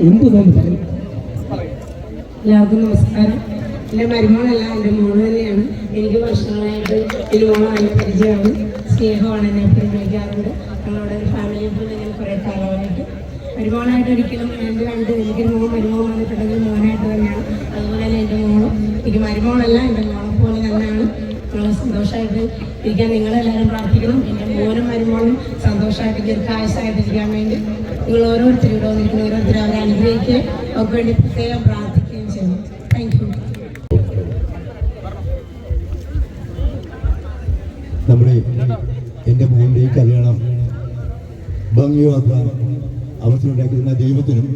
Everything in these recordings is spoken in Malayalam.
എന്ത് തോന്നുന്നു എല്ലാവർക്കും നമസ്കാരം. എന്റെ മരുമോളല്ല എന്റെ മോൾ തന്നെയാണ്. എനിക്ക് വർഷങ്ങളായിട്ട് എന്റെ മോളായി പരിചയമാണ്. സ്നേഹമാണ് എന്നെ എപ്പോഴും വിളിക്കാറുണ്ട് ഞങ്ങളുടെ ഒരു ഫാമിലി പോലെ ഞാൻ കുറേ കാലമായിട്ട്. മരുമോളായിട്ട് ഒരിക്കലും എന്റെ രണ്ട് എനിക്കൊരു മോൻ മരുമോൻ വന്നിട്ടുണ്ടെങ്കിൽ മോനായിട്ട് തന്നെയാണ്. അതുപോലെ തന്നെ എന്റെ മോളും. എനിക്ക് മരുമോളല്ല എന്റെ തന്നെയാണ് വളരെ സന്തോഷമായിട്ട് ഇരിക്കാൻ നിങ്ങളെല്ലാവരും പ്രാർത്ഥിക്കണം എന്റെ മോനും മരുമോളും സന്തോഷമായിട്ട് ദീർഘായുസായിട്ട് ഇരിക്കാൻ വേണ്ടി നിങ്ങൾ ഓരോരുത്തരും ഇവിടെ വന്നിരിക്കുന്ന ഓരോരുത്തരും അവരെ അനുഗ്രഹിക്കുകയും അവർക്ക് വേണ്ടി പ്രത്യേകം പ്രാർത്ഥിക്കുകയും ചെയ്യുന്നു. താങ്ക് യു നമ്മുടെ എന്റെ മോന്റെ ഈ കല്യാണം ഭംഗിയാക്കാൻ അവസരമുണ്ടാക്കുന്ന ദൈവത്തിനും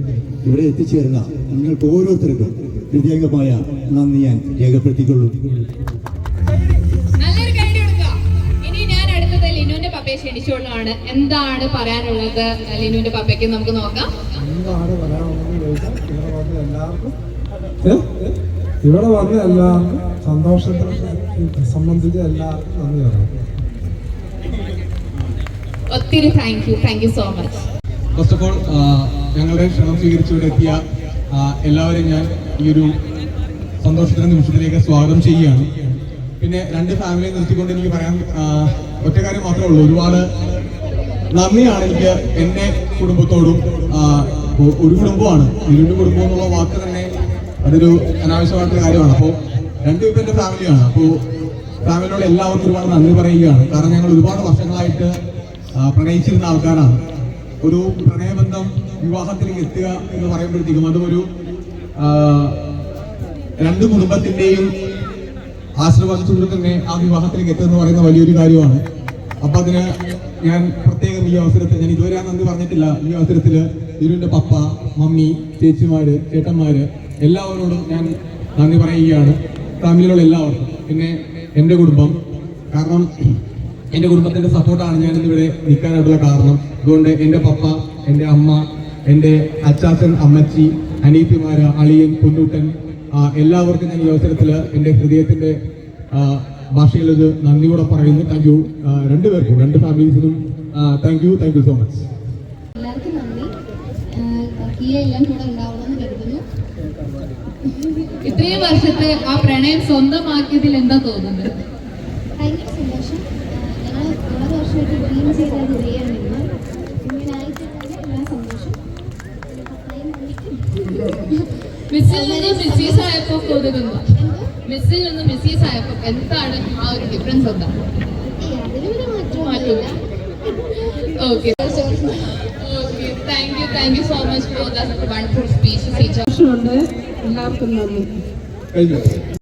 ഇവിടെ എത്തിച്ചേരുന്ന നിങ്ങൾക്ക് ഓരോരുത്തർക്കും പ്രത്യേകമായ നന്ദി ഞാൻ രേഖപ്പെടുത്തിക്കൊള്ളും പപ്പയെ ക്ഷണിച്ചുകൊള്ളാണ് എന്താണ് പറയാനുള്ളത്? ലിനുവിന്റെ പപ്പയ്ക്ക് നമുക്ക് നോക്കാം. ഇവിടെ വന്ന എല്ലാവർക്കും സന്തോഷത്തെ ഇവിടെ സംബന്ധിച്ച് എല്ലാവർക്കും നന്ദി പറയാം ഒത്തിരി thank you thank you so much first of all ഞങ്ങളുടെ ക്ഷണം സ്വീകരിച്ചുകൊണ്ട് എത്തിയ എല്ലാവരെയും ഞാൻ ഈ ഒരു സന്തോഷത്തിന്റെ നിമിഷത്തിലേക്ക് സ്വാഗതം ചെയ്യുകയാണ്. പിന്നെ രണ്ട് ഫാമിലിയെ നിർത്തിക്കൊണ്ട് എനിക്ക് പറയാൻ ഒറ്റ കാര്യം മാത്രമേ ഉള്ളൂ. ഒരുപാട് നന്ദിയാണ് എനിക്ക് എന്നെ കുടുംബത്തോടും ഒരു കുടുംബമാണ് ഇരുണ്ട് കുടുംബം എന്നുള്ള വാക്ക് തന്നെ അതൊരു അനാവശ്യമായിട്ടുള്ള കാര്യമാണ്. അപ്പോൾ രണ്ടു പേരും എന്റെ ഫാമിലിയാണ് അപ്പോൾ ഫാമിലിയോട് എല്ലാവർക്കും ഒരുപാട് നന്ദി പറയുകയാണ്. കാരണം ഞങ്ങൾ ഒരുപാട് വർഷങ്ങളായിട്ട് പ്രണയിച്ചിരുന്ന ആൾക്കാരാണ്. ഒരു പ്രണയബന്ധം വിവാഹത്തിലേക്ക് എത്തുക എന്ന് പറയുമ്പോഴത്തേക്കും അതും ഒരു രണ്ട് കുടുംബത്തിന്റെയും ആശീർവാദത്തോടെ തന്നെ ആ വിവാഹത്തിലേക്ക് എത്തുക എന്ന് പറയുന്ന വലിയൊരു കാര്യമാണ്. അപ്പൊ അതിന് ഞാൻ പ്രത്യേകം ഈ അവസരത്തിൽ ഞാൻ ഇതുവരെ നന്ദി പറഞ്ഞിട്ടില്ല. ഈ അവസരത്തിൽ ഇരുവിന്റെ പപ്പ മമ്മി ചേച്ചിമാര് ചേട്ടന്മാര് എല്ലാവരോടും ഞാൻ നന്ദി പറയുകയാണ്. ഫാമിലിയിലുള്ള എല്ലാവർക്കും. പിന്നെ എന്റെ കുടുംബം. കാരണം എന്റെ കുടുംബത്തിന്റെ സപ്പോർട്ടാണ് ഞാൻ ഇന്നിവിടെ നിൽക്കാനായിട്ടുള്ള കാരണം. അതുകൊണ്ട് എന്റെ പപ്പ എന്റെ അമ്മ എന്റെ അച്ചാച്ചൻ അമ്മച്ചി അനീത്തിമാര് അളിയൻ പൊന്നൂട്ടൻ ആ, എല്ലാവർക്കും ഞാൻ ഈ അവസരത്തിൽ എന്റെ ഹൃദയത്തിന്റെ ഒരു നന്ദിയോടെ പറയുന്നു. താങ്ക് യു രണ്ടുപേർക്കും രണ്ട് ഫാമിലീസിനും thank you thank you so much എല്ലാവർക്കും നന്ദി. എല്ലാം കൂടെ ഉണ്ടാവണമെന്ന് കരുതുന്നു. ഇത്രയും വർഷത്തെ ആ പ്രണയം സ്വന്തമാക്കിയതിൽ എന്താ തോന്നുന്നത്? ഭയങ്കര സന്തോഷം ഞങ്ങൾ വളരെ വർഷമായിട്ട് ഡ്രീം ചെയ്ത ഒരു ഇങ്ങനെ ആയിട്ട് എല്ലാം സന്തോഷം അത്രയും നന്ദി. മിസ്സിൽ നിന്ന് മിസ്സീസ് ആയപ്പോ കൊതുകുന്നു മിസ്സിൽ നിന്ന് മിസ്സീസ് ആയപ്പോ എന്താണ് ആ ഒരു ഡിഫറൻസ് എന്താ? Okay okay thank you thank you so much for the wonderful speech എല്ലാവർക്കും നന്ദി.